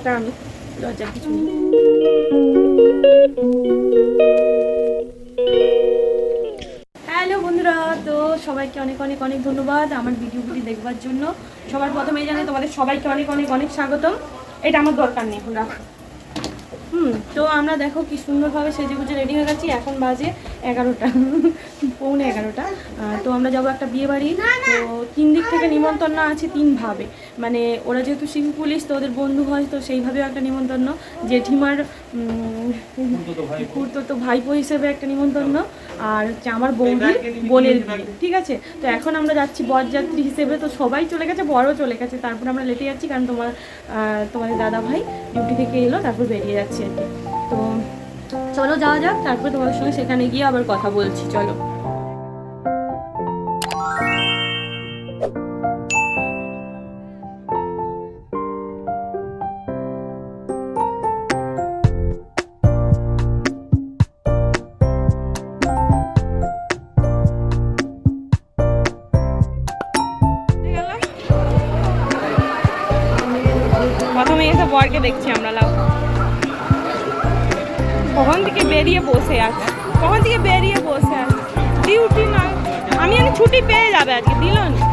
ওটা আমি লজ্জার কিছু নেই হ্যালো বন্ধুরা, তো সবাইকে অনেক অনেক অনেক ধন্যবাদ আমার ভিডিওগুলি দেখবার জন্য। সবার প্রথমেই জানাই তোমাদের সবাইকে অনেক অনেক অনেক স্বাগতম। এটা আমার দরকার নেই হুম, তো আমরা দেখো কি সুন্দরভাবে সেজে গুজে রেডি হয়ে গেছি। এখন বাজে এগারোটা, পৌনে এগারোটা। তো আমরা যাব একটা বিয়ে বাড়ি। তো তিন দিক থেকে নিমন্ত্রণ আছে তিনভাবে মানে ওরা যেহেতু সিভিল পুলিশ, তো ওদের বন্ধু হয়, তো সেইভাবেও একটা নিমন্ত্রণ। জেঠিমার কুর্তো তো ভাইপো হিসেবে একটা নিমন্ত্রণ। আর হচ্ছে আমার বৌদির বোনের বিয়ে। ঠিক আছে? তো এখন আমরা যাচ্ছি বরযাত্রী হিসেবে। তো সবাই চলে গেছে বড় চলে গেছে। তারপর আমরা লেটে যাচ্ছি, কারণ তোমার তোমাদের দাদা ভাই ডিউটি থেকে এলো, তারপর বেরিয়ে যাচ্ছে আর কি। তো চলো যাওয়া যাক, তারপর তোমাদের সঙ্গে সেখানে গিয়ে আবার কথা বলছি, চলো। প্রথমে এসে বরকে দেখছি আমরা কখন থেকে বেরিয়ে বসে আছে? কখন থেকে বেরিয়ে বসে আছে? ডিউটি না আমি আমি ছুটি পেয়ে যাবে আজকে, দিল না।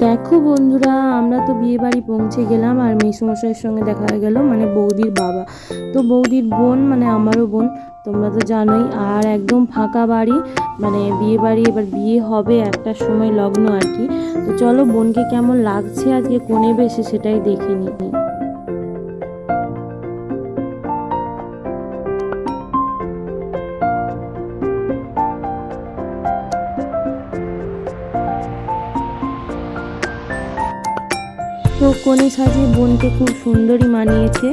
দেখো বন্ধুরা, আমরা তো বিয়ে বাড়ি পৌঁছে গেলাম আর মেসমশাইয়ের সঙ্গে দেখা হয়ে গেল মানে বৌদির বাবা। তো বৌদির বোন মানে আমারও বোন, তোমরা তো জানোই। আর একদম ফাঁকা বাড়ি মানে বিয়ে বাড়ি এবার বিয়ে হবে একটা সময় লগ্ন আর কি। তো চলো, বোনকে কেমন লাগছে আজকে কোনে বেশি সেটাই দেখে নিই। তো কোণে সাজিয়ে বোনকে খুব সুন্দরই মানিয়েছে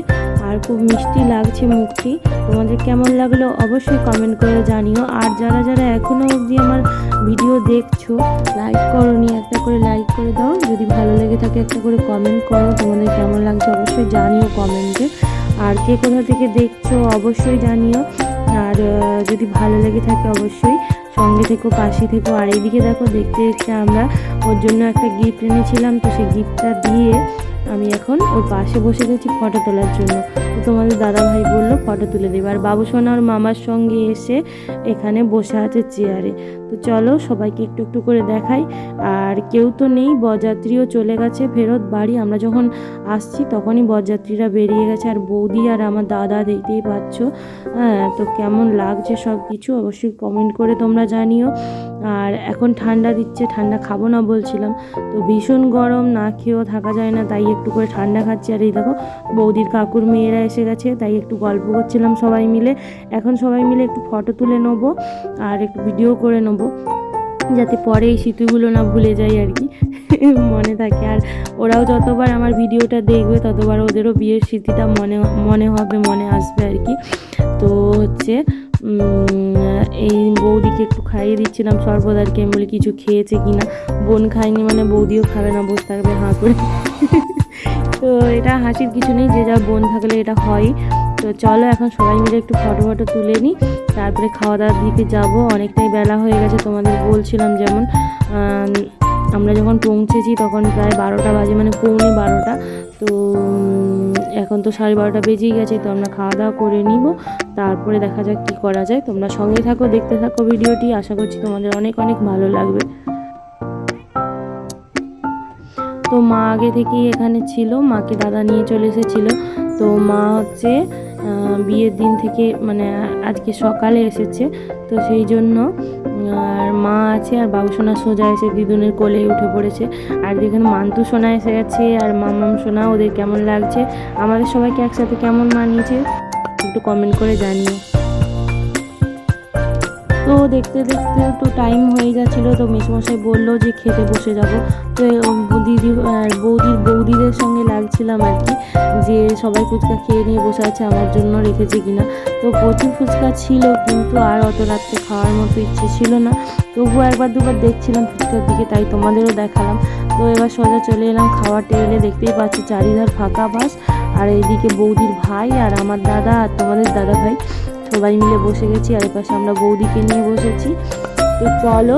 আর খুব মিষ্টি লাগছে মুখটি। তোমাদের কেমন লাগল অবশ্যই কমেন্ট করে জানিও। আর যারা যারা এখনও অবধি আমার ভিডিও দেখছ লাইক করো নি একটা করে লাইক করে দাও। যদি ভালো লেগে থাকে একটা করে কমেন্ট করো। তোমাদের কেমন লাগছে অবশ্যই জানিও কমেন্টে আর কে কোথা থেকে দেখছ অবশ্যই জানিও। আর যদি ভালো লেগে থাকে অবশ্যই সঙ্গে থেকো, পাশে থেকো। আর এইদিকে দেখো, দেখতে দেখতে আমরা ওর জন্য একটা গিফট এনেছিলাম। তো সেই গিফটটা দিয়ে আমি এখন ওর পাশে বসে গেছি ফটো তোলার জন্য। তো তোমাদের দাদা ভাই বলল ফটো তুলে দেবে। আর বাবু সোনা ওর মামার সঙ্গে এসে এখানে বসে আছে চেয়ারে তো চলো সবাইকে একটু একটু করে দেখাই। আর কেউ তো নেই, বরযাত্রীও চলে গেছে, ফেরত বাড়ি। আমরা যখন আসছি তখনই বরযাত্রীরা বেরিয়ে গেছে। আর বৌদি আর আমার দাদা দেখতেই পাচ্ছ। হ্যাঁ তো কেমন লাগছে সব কিছু অবশ্যই কমেন্ট করে তোমরা জানিও। আর এখন ঠান্ডা দিচ্ছে, ঠান্ডা খাব না বলছিলাম। তো ভীষণ গরম, না খেয়েও থাকা যায় না, তাই একটু করে ঠান্ডা খাচ্ছি। আর এই দেখো, বৌদির কাকুর মেয়েরা এসে গেছে, তাই একটু গল্প করছিলাম সবাই মিলে। এখন সবাই মিলে একটু ফটো তুলে নেব, আর একটু ভিডিও করে নেব। যাতে পরে এই স্মৃতিগুলো না ভুলে যাই আর কি, মনে থাকে। আর ওরাও যতবার আমার ভিডিওটা দেখবে, ততবার ওদেরও বিয়ের স্মৃতিটা মনে মনে হবে, মনে আসবে আর কি। তো হচ্ছে এই বৌদিকে একটু খাইয়ে দিচ্ছিলাম সর্বদারকে আমি বলি, কিছু খেয়েছে কি না? বোন খায়নি মানে বৌদিও খাবে না, বসে থাকবে হাঁ করে। তো এটা হাসির কিছু নেই, যে যা বোন থাকলে এটা হয়। তো চলো এখন সবাই মিলে একটু ফটো ফটো তুলে নিই তারপরে খাওয়া দাওয়ার দিকে যাব। অনেকটাই বেলা হয়ে গেছে, তোমাদের বলছিলাম যেমন আমরা যখন পৌঁছেছি তখন প্রায় বারোটা বাজে মানে পৌনে বারোটা। তো এখন তো সাড়ে বারোটা বেজেই গেছে, তো আমরা খাওয়া দাওয়া করে নিব। তারপরে দেখা যাক কী করা যায়। তোমরা সঙ্গে থাকো, দেখতে থাকো ভিডিওটি। আশা করছি তোমাদের অনেক অনেক ভালো লাগবে। তো মা আগে থেকেই এখানে ছিল, মাকে দাদা নিয়ে চলে এসেছিল। তো মা হচ্ছে বিয়ের দিন থেকে মানে আজকে সকালে এসেছে। তো সেই জন্য, আর মা আছে আর বাবু সোনা সোজা এসে দিদুনের কোলে উঠে পড়েছে। আর যেখানে মান্তু সোনা এসে গেছে আর মামাম সোনা, ওদের কেমন লাগছে? আমাদের সবাইকে একসাথে কেমন মানিয়েছে? একটু কমেন্ট করে জানিও। তো দেখতে দেখতে তো টাইম হয়ে যাচ্ছিল তো মেসমশাই বলল যে খেতে বসে যাব। তো দিদি বৌদির বৌদিদের সঙ্গে লাগছিলাম আর কি, যে সবাই ফুচকা খেয়ে নিয়ে বসে আছে, আমার জন্য রেখেছে কিনা। তো প্রচুর ফুচকা ছিল, কিন্তু আর অত রাত্রে খাওয়ার মতো ইচ্ছে ছিল না। তবুও একবার দুবার দেখছিলাম ফুচকার দিকে, তাই তোমাদেরও দেখালাম। তো এবার সোজা চলে এলাম খাওয়ার টেবিলে, দেখতেই পাচ্ছি চারিধার ফাঁকা বাস, আর এইদিকে বৌদির ভাই আর আমার দাদা আর তোমাদের দাদা ভাই সবাই মিলে বসে গেছি, আর এপাশে আমরা বৌদিকে নিয়ে বসেছি। তো চলো,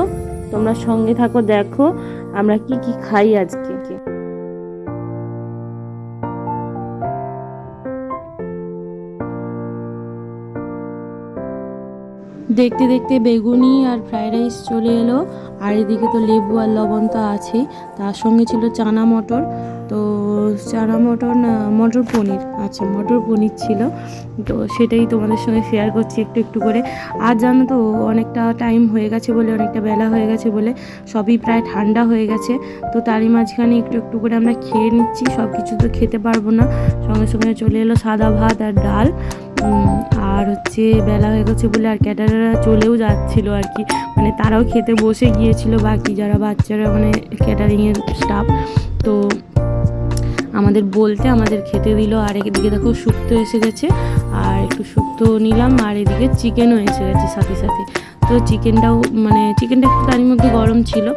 তোমরা সঙ্গে থাকো, দেখো আমরা কি কি খাই আজকে। দেখতে দেখতে বেগুনি আর ফ্রাইড রাইস চলে এলো, আর এদিকে তো লেবু আর লবণ তো আছেই, তার সঙ্গে ছিল চানা মটর। তো চানা মটর না, মটর পনির আচ্ছা মটর পনির ছিল। তো সেটাই তোমাদের সঙ্গে শেয়ার করছি একটু একটু করে। আর জানো তো, অনেকটা টাইম হয়ে গেছে বলে, অনেকটা বেলা হয়ে গেছে বলে, সবই প্রায় ঠান্ডা হয়ে গেছে। তো তারই মাঝখানে একটু একটু করে আমরা খেয়ে নিচ্ছি সব কিছু তো খেতে পারব না। সঙ্গে সঙ্গে চলে এলো সাদা ভাত আর ডাল। আর হচ্ছে বেলা হয়ে গেছে বলে আর ক্যাটারাররা চলেও যাচ্ছিল আর কি। মানে তারাও খেতে বসে গিয়েছিল, বাকি যারা বাচ্চারা মানে ক্যাটারিংয়ের স্টাফ তো আমাদের বলতে আমাদের খেতে দিল, আর এদিকে দেখো শুক্তো এসে গেছে, আর একটু শুক্তো নিলাম, আর এদিকে চিকেনও এসে গেছে সাথে সাথে। তো চিকেনটাও মানে চিকেনটা একটু তারই মধ্যে গরম ছিল,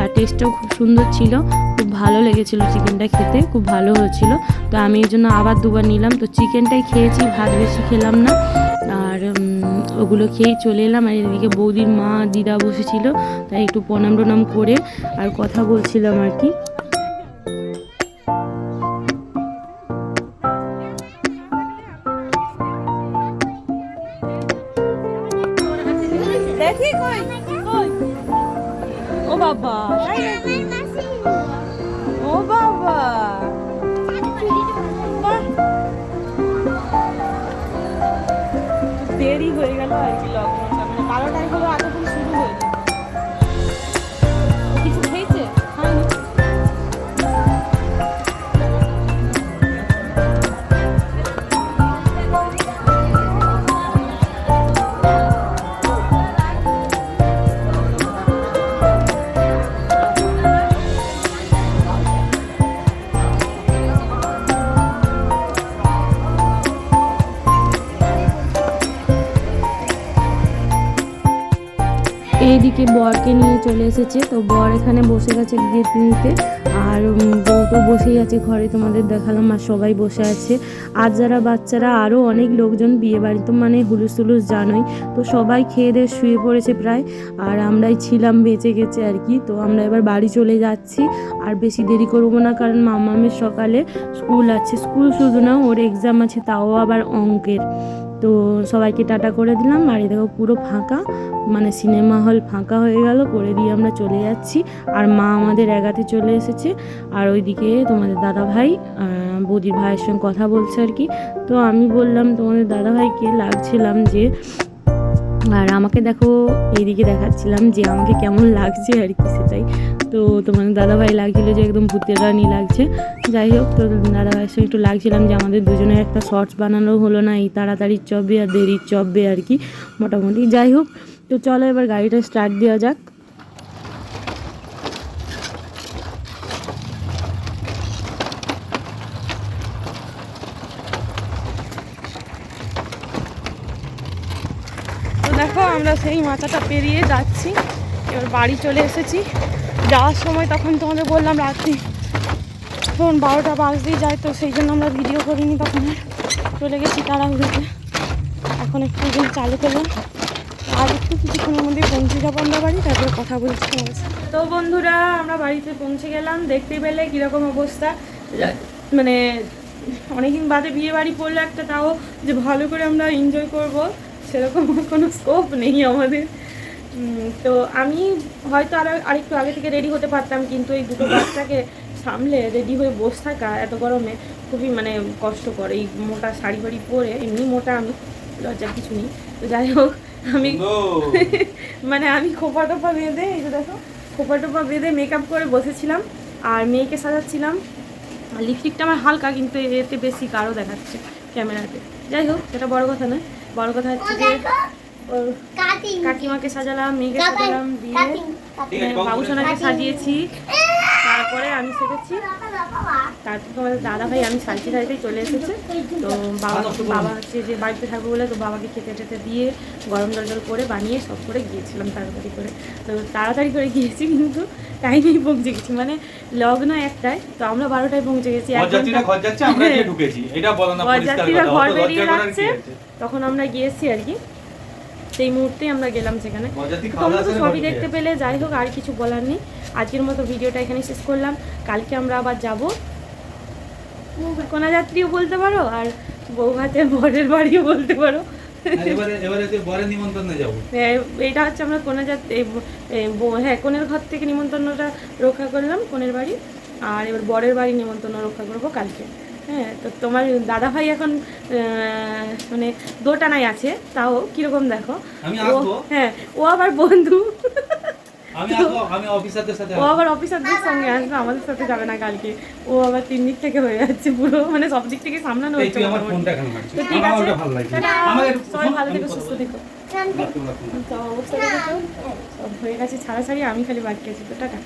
আর টেস্টটাও খুব সুন্দর ছিল, খুব ভালো লেগেছিল চিকেনটা খেতে, খুব ভালো হয়েছিল। তো আমি এই জন্য আবার দুবার নিলাম, তো চিকেনটাই খেয়েছি, ভাত বেশি খেলাম না, আর ওগুলো খেয়েই চলে এলাম, আর এদিকে বৌদির মা, দিদা বসেছিল, তাই একটু প্রণাম টনাম করে আর কথা বলছিলাম আর কি। দেখি কই? ও বাবা। ও বাবা। দেরি হয়ে গেল আর কি লকডাউন মানে বারোটায় হলো এতক্ষণ এইদিকে বরকে নিয়ে চলে এসেছে। তো বর এখানে বসে গেছে গেট নিতে। আর বউ তো বসেই আছে ঘরে, তোমাদের দেখালাম, আর সবাই বসে আছে। আর যারা বাচ্চারা আরও অনেক লোকজন বিয়ে বাড়ি তো মানে হুলুস তুলুস জানোই। তো সবাই খেয়ে দিয়ে শুয়ে পড়েছে প্রায়। আর আমরাই ছিলাম বেঁচে গেছে আর কি। তো আমরা এবার বাড়ি চলে যাচ্ছি। আর বেশি দেরি করব না, কারণ মামামের সকালে স্কুল আছে। স্কুল শুধু না, ওর এক্সাম আছে, তাও আবার অঙ্কের। তো সবাইকে টাটা করে দিলাম। এই দেখো পুরো ফাঁকা মানে সিনেমা হল ফাঁকা হয়ে গেল, করে দিয়ে আমরা চলে যাচ্ছি। আর মা আমাদের এগাতে চলে এসেছে। আর ওইদিকে তোমাদের দাদা ভাই বৌদির ভাইয়ের সঙ্গে কথা বলছে আর কি। তো আমি বললাম, তোমাদের দাদা ভাইকে লাগছিলাম যে, আর আমাকে দেখো, এইদিকে দেখাচ্ছিলাম যে আমাকে কেমন লাগছে আর কি সেটাই। তো তোমার দাদা ভাই লাগছিল যে একদম ভূতের রানি লাগছে। যাই হোক, তো দাদা ভাইয়ের সঙ্গে একটু লাগছিলাম যে আমাদের দুজনের একটা শর্টস বানানো হলো না, এই তাড়াতাড়ির চব্বে আর দেরির চব্বে আর কি, মোটামুটি। যাই হোক, তো চলো এবার গাড়িটা স্টার্ট দেওয়া যাক। দেখো, আমরা সেই মাথাটা পেরিয়ে যাচ্ছি, এবার বাড়ি চলে এসেছি। যাওয়ার সময় তখন তোমাদের বললাম রাত্রি। তখন বারোটা বাস দিয়ে যায়, তো সেই জন্য আমরা ভিডিও করিনি তখন। চলে গেছি তাড়াহুড়োতে। এখন একটু দিন চালু করলাম। আর একটু কিছুক্ষণের মধ্যে পৌঁছে যাব আমরা বাড়ি, তারপরে কথা বলছি তো বন্ধুরা, আমরা বাড়িতে পৌঁছে গেলাম, দেখতে পেলে কীরকম অবস্থা। মানে অনেকদিন বাদে বিয়ে বাড়ি পড়লে একটা, তাও যে ভালো করে আমরা এনজয় করব, সেরকম কোনো স্কোপ নেই আমাদের। তো আমি হয়তো আর আরেকটু আগে থেকে রেডি হতে পারতাম কিন্তু এই দুটো বাচ্চাকে সামলে রেডি হয়ে বসে থাকা এত গরমে খুবই মানে কষ্টকর। এই মোটা শাড়ি ফাড়ি পরে এমনি মোটা আমি লজ্জার কিছু নেই। তো যাই হোক আমি মানে আমি খোপা টোপা বেঁধে এই যে দেখো খোপা টোপা বেঁধে মেকআপ করে বসেছিলাম আর মেয়েকে সাজাচ্ছিলাম। লিপস্টিকটা আমার হালকা কিন্তু এতে বেশি গাঢ় দেখাচ্ছে ক্যামেরাতে। যাই হোক সেটা বড় কথা নয়। বড় কথা হচ্ছে যে কাকিমাকে সাজালাম মেয়েকে সাজালাম দিয়ে বাবুসোনাকে সাজিয়েছি। তারপরে আমি সেজেছি। তারপর তোমাদের দাদা ভাই আমি সালচি সাইতেই চলে এসেছে। তো বাবা বাবা হচ্ছে যে বাড়িতে থাকব বলে তো বাবাকে খেতে টেতে দিয়ে গরম জল জল করে বানিয়ে সব করে গিয়েছিলাম তাড়াতাড়ি করে। তো তাড়াতাড়ি করে গিয়েছি কিন্তু টাইমেই পৌঁছে গেছি। মানে লগ্ন একটাই তো আমরা বারোটায় পৌঁছে গেছি ঘর যাচ্ছে আমরা গিয়ে ঢুকেছি। এটা বলো না পরিষ্কার বরযাত্রীরা কথা ঘর অত বেরিয়ে যাচ্ছে তখন আমরা গিয়েছি আর কি। সেই মুহূর্তেই আমরা গেলাম সেখানে তোমরা তো সবই দেখতে পেলে যাই হোক আর কিছু বলার নেই। আজকের মতো ভিডিওটা এখানে শেষ করলাম। কালকে আমরা আবার যাব। কোনা যাত্রীও বলতে পারো আর বৌভাতে বরের বাড়িও বলতে পারো। এটা হচ্ছে আমরা কোনা যাত্রী হ্যাঁ কোনের ঘর থেকে নিমন্ত্রণটা রক্ষা করলাম কোনের বাড়ি। আর এবার বরের বাড়ি নিমন্ত্রণ রক্ষা করব কালকে। হ্যাঁ তো তোমার দাদা ভাই এখন মানে দোটানায় আছে তাও কীরকম দেখো? আমি ও আসব হ্যাঁ ও আবার বন্ধু। আমি আসব আমি অফিসারদের সাথে ও। আবার অফিসারদের সঙ্গে আসবে আমাদের সাথে যাবে না কালকে। ও আবার তিন দিক থেকে হয়ে যাচ্ছে পুরো মানে সব দিক থেকে সামলানো হচ্ছে তো ঠিক আছে। সবাই ভালো থেকো সুস্থ থেকো। হয়ে গেছে ছাড়া ছাড়ি আমি খালি বাকি আছি তো টাটা।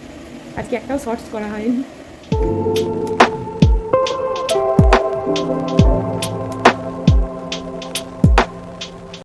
আজকে একটাও শর্টস করা হয়নি। Thank you.